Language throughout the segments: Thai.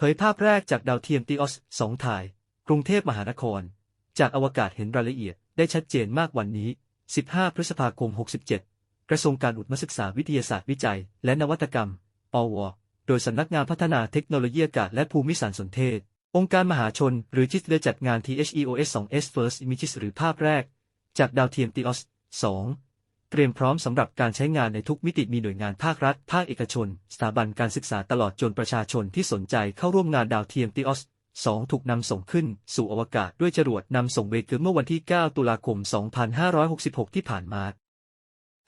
เผยภาพแรกจากดาวเทียมตีออส2ถ่าย กรุงเทพมหานคร จากอวกาศเห็นรายละเอียดได้ชัดเจนมากวันนี้ 15 พฤษภาคม 67 กระทรวงการอุดมศึกษาวิทยาศาสตร์วิจัย และนวัตกรรม ปว โดยสำนักงานพัฒนาเทคโนโลยีอากาศและภูมิสารสนเทศ องค์การมหาชน หรือจิตได้จัดงาน THEOS 2 S First Images หรือภาพแรก จากดาวเทียมตีออส2 เตรียมพร้อมสำหรับการใช้งานในทุกมิติมีหน่วยงานภาครัฐ ภาคเอกชน สถาบันการศึกษาตลอดจนประชาชนที่สนใจเข้าร่วมงานดาวเทียมตีออส2 ถูกนำส่งขึ้นสู่อวกาศด้วยจรวดนำส่งเวเกอร์เมื่อวันที่ 9 ตุลาคม 2566 ที่ผ่านมา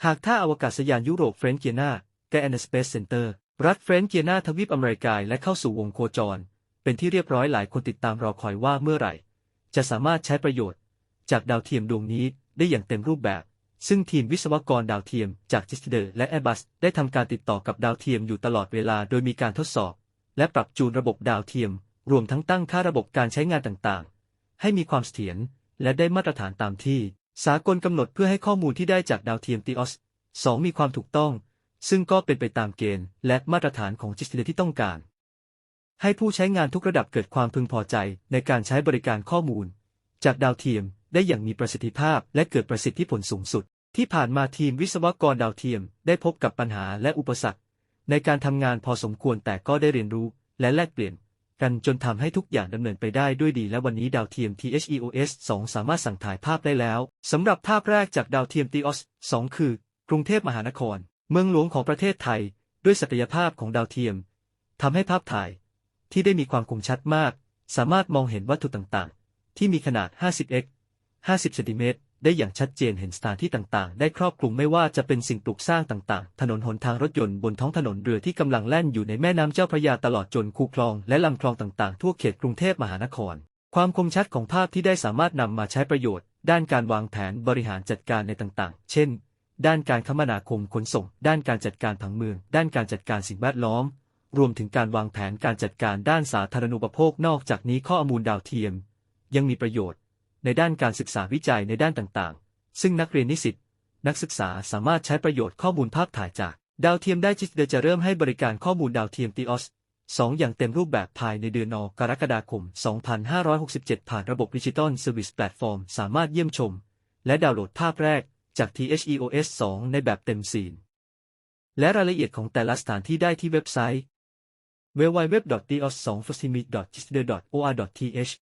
หากท่าอวกาศยานยุโรปเฟรนเกียนาแกนสเปซเซ็นเตอร์รัฐเฟรนเกียนาทวีปอเมริกาและเข้าสู่วงโคจร เป็นที่เรียบร้อยหลายคนติดตามรอคอยว่าเมื่อไหร่ จะสามารถใช้ประโยชน์ จากดาวเทียมดวงนี้ได้อย่างเต็มรูปแบบ ซึ่งทีมวิศวกรดาวเทียมจากจิสเดอร์และแอร์บัสได้ทำการติดต่อกับดาวเทียมอยู่ตลอดเวลาโดยมีการทดสอบ และปรับจูนระบบดาวเทียม รวมทั้งตั้งค่าระบบการใช้งานต่างๆ ให้มีความเสถียรและได้มาตรฐานตามที่ สากลกำหนดเพื่อให้ข้อมูลที่ได้จากดาวเทียมตีออส2มีความถูกต้อง ซึ่งก็เป็นไปตามเกณฑ์ และมาตรฐานของจิสเดอร์ที่ต้องการ ให้ผู้ใช้งานทุกระดับเกิดความพึงพอใจในการใช้บริการข้อมูล จากดาวเทียมได้อย่างมีประสิทธิภาพและเกิดประสิทธิผลสูงสุด ที่ผ่านมาทีมวิศวกรดาวเทียมได้พบกับปัญหาและอุปสรรค ในการทำงานพอสมควรแต่ก็ได้เรียนรู้และแลกเปลี่ยน กันจนทำให้ทุกอย่างดำเนินไปได้ด้วยดีและวันนี้ดาวเทียม THEOS 2 สามารถสั่งถ่ายภาพได้แล้วสำหรับภาพแรกจากดาวเทียม TEOS 2 คือ กรุงเทพมหานคร เมืองหลวงของประเทศไทย ด้วยศักยภาพของดาวเทียมทำให้ภาพถ่าย ที่ได้มีความคมชัดมาก สามารถมองเห็นวัตถุต่างๆ ที่มีขนาด 50x 50เซนติเมตร ได้อย่างชัดเจนเห็นสถานที่ต่างๆ ได้ครอบคลุมไม่ว่าจะเป็นสิ่งปลูกสร้างต่างๆ ถนนหนทางรถยนต์บนท้องถนนเรือที่กำลังแล่นอยู่ในแม่น้ำเจ้าพระยาตลอดจนคูคลองและลำคลองต่างๆ ทั่วเขตกรุงเทพมหานคร ความคมชัดของภาพที่ได้สามารถนำมาใช้ประโยชน์ ด้านการวางแผนบริหารจัดการในต่างๆ เช่น ด้านการคมนาคมขนส่ง ด้านการจัดการผังเมือง ด้านการจัดการสิ่งแวดล้อมรวมถึงการวางแผนการจัดการด้านสาธารณูปโภคนอกจากนี้ข้อมูลดาวเทียม ยังมีประโยชน์ ในด้านการศึกษาวิจัยในด้านต่างๆ ซึ่งนักเรียนนิสิตนักศึกษาสามารถใช้ประโยชน์ข้อมูลภาพถ่ายจาก ดาวเทียมได้จิตเดจะเริ่มให้บริการข้อมูลดาวเทียมตีออส2 อย่างเต็มรูปแบบภายในเดือนนกรกฎาคม 2567 ผ่านระบบดิจิตอลเซอร์วิสแพลตฟอร์มสามารถเยี่ยมชม และดาวน์โหลดภาพแรกจาก THEOS 2 ในแบบเต็มซีนและรายละเอียดของแต่ละสถานที่ได้ที่เว็บไซต์ www.theos2 f o s t i m i t g i s d e r o r t h